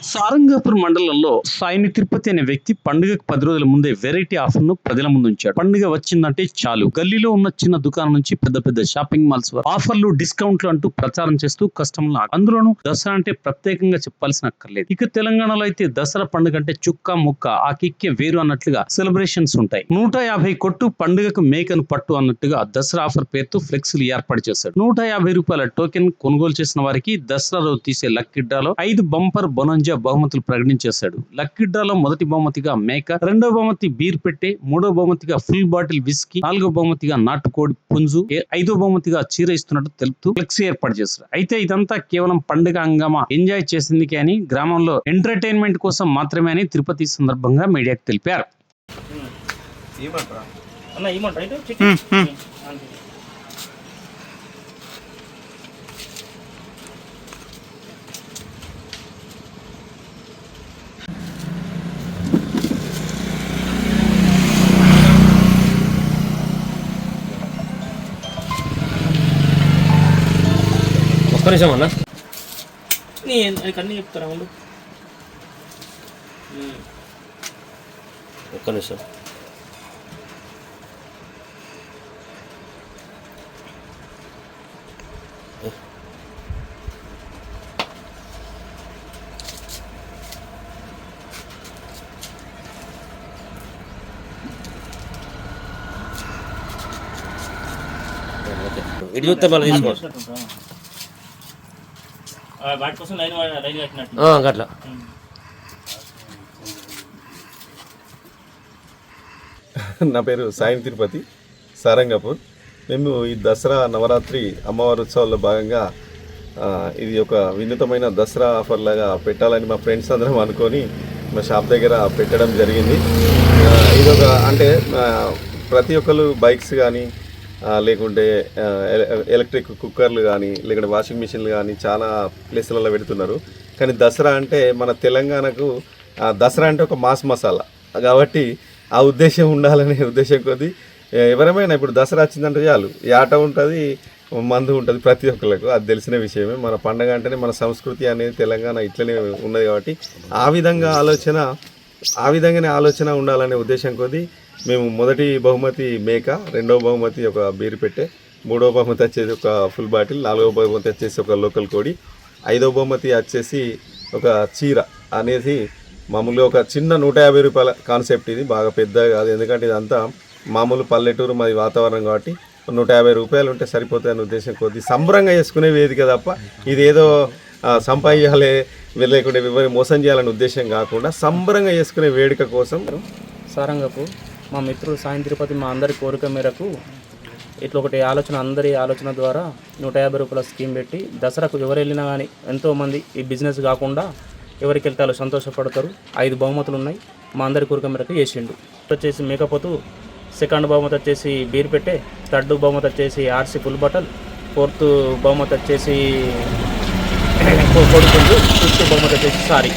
సారంగాపూర్ మండలంలో సాయిని తిరుపతి అనే వ్యక్తి పండుగకు పది రోజుల ముందే వెరైటీ ఆఫర్ను ప్రజల ముందు ఉంచాడు. పండుగ వచ్చిందంటే చాలు. గల్లీలో ఉన్న చిన్న దుకాణం నుంచి పెద్ద పెద్ద షాపింగ్ మాల్స్ ఆఫర్లు డిస్కౌంట్లు అంటూ ప్రచారం చేస్తూ కస్టమర్లు అందులోనూ దసరా అంటే ప్రత్యేకంగా చెప్పాల్సిన అక్కర్లేదు. ఇక తెలంగాణలో అయితే దసరా పండుగ అంటే చుక్క ముక్క ఆ కిక్కే వేరు అన్నట్లుగా సెలబ్రేషన్స్ ఉంటాయి. నూట యాభై కొట్టు పండుగకు మేకను పట్టు అన్నట్టుగా దసరా ఆఫర్ పేరుతో ఫ్లెక్సీలు ఏర్పాటు చేశాడు నూట యాభై రూపాయల టోకెన్ కొనుగోలు చేసిన వారికి దసరా రోజు తీసే లక్కీ డ్రాలో ఐదు బంపర్ బొనంజ బహుమతులు ప్రకటించేశాడు. లక్కీ డ్రాలో మొదటి బహుమతిగా మేక రెండో బహుమతి బీర్ పెట్టే మూడో బహుమతిగా ఫుల్ బాటిల్ విస్కీ నాలుగో బహుమతిగా నాటుకోడి పుంజు ఐదో బహుమతిగా చీర ఇస్తున్నట్టు తెలుపుతూ ఫ్లెక్సీ ఏర్పాటు చేశారు. అయితే ఇదంతా కేవలం పండుగ హంగామా ఎంజాయ్ చేసిందికే అని గ్రామంలో ఎంటర్టైన్మెంట్ కోసం మాత్రమే అని తిరుపతి సందర్భంగా మీడియాకు తెలిపారు. ఒక్క నిమిషం అన్న నీ నీకు అన్నీ చెప్తారా ఉమ్. ఒక్క నిమిషం. ఇటు చూస్తే మళ్ళీ తీసుకో చేసినట్టుంటా? ఆ, వాటి కోసం లైన్ వా- లైన్ కట్టినట్టు. ఆ, గట్ల. ఉమ్. నా పేరు సాయం తిరుపతి సారంగపూర్. మేము ఈ దసరా నవరాత్రి అమ్మవారి ఉత్సవాల్లో భాగంగా ఇది ఒక వినూతమైన దసరా ఆఫర్ లాగా పెట్టాలని మా ఫ్రెండ్స్ అందరం అనుకొని మా షాప్ దగ్గర పెట్టడం జరిగింది. ఇది ఒక అంటే ప్రతి ఒక్కరు బైక్స్ కానీ లేకుంటే ఎల- ఎలక్ట్రిక్ కుక్కర్లు కానీ లేకుంటే వాషింగ్ మిషన్లు కానీ చాలా ప్లేసులలో పెడుతున్నారు. కానీ దసరా అంటే మన తెలంగాణకు దసరా అంటే ఒక మాస్ మసాలా. కాబట్టి ఆ ఉద్దేశం ఉండాలనే ఉద్దేశం కొద్దీ ఎవరమైనా ఇప్పుడు దసరా వచ్చిందంటే చాలు. ఈ ఆట ఉంటుంది మందు ఉంటుంది ప్రతి ఒక్కరికి అది తెలిసిన విషయమే. మన పండగ అంటేనే మన సంస్కృతి అనేది తెలంగాణ ఇట్లనే ఉన్నది కాబట్టి ఆ విధంగా ఆలోచన ఆ విధంగానే ఆలోచన ఉండాలనే ఉద్దేశం కొద్దీ మేము మొదటి బహుమతి మేక రెండవ బహుమతి ఒక బీరు పెట్టే మూడవ బహుమతి వచ్చేసి ఒక ఫుల్ బాటిల్ నాలుగవ బహుమతి వచ్చేసి ఒక లోకల్ కోడి ఐదవ బహుమతి వచ్చేసి ఒక చీర అనేది మామూలుగా ఒక చిన్న నూట యాభై రూపాయల కాన్సెప్ట్ ఇది బాగా పెద్దగా కాదు. ఎందుకంటే ఇదంతా మామూలు పల్లెటూరు మాది వాతావరణం కాబట్టి నూట యాభై రూపాయలు ఉంటే సరిపోతాయి అనే ఉద్దేశం కొద్ది సంబరంగా చేసుకునే వేదిక తప్ప ఇదేదో ఆ, సంపాదించాలి లేకుంటే ఎవరిని మోసం చేయాలనే ఉద్దేశం కాకుండా సంబరంగా చేసుకునే వేడుక కోసం సారంగపు మా మిత్రుడు సాయం తిరుపతి మా అందరి కోరిక మేరకు ఇట్లా ఒకటి ఆలోచన అందరి ఆలోచన ద్వారా నూట యాభై రూపాయల స్కీమ్ పెట్టి దసరాకు ఎవరు వెళ్ళినా కానీ ఎంతోమంది ఈ బిజినెస్ కాకుండా ఎవరికి వెళ్తారో వాళ్ళు సంతోషపడతారు. ఐదు బహుమతులు ఉన్నాయి. మా అందరి కోరిక మేరకు చేసిండు. వచ్చేసి మేకపోతు సెకండ్ బహుమతి వచ్చేసి బీర్ పెట్టే థర్డ్ బహుమతి వచ్చేసి ఆర్సీ ఫుల్ బటల్ ఫోర్త్ బహుమతి వచ్చేసి కొడుకుండు ఫిఫ్త్ బహుమతి వచ్చేసి సారీ.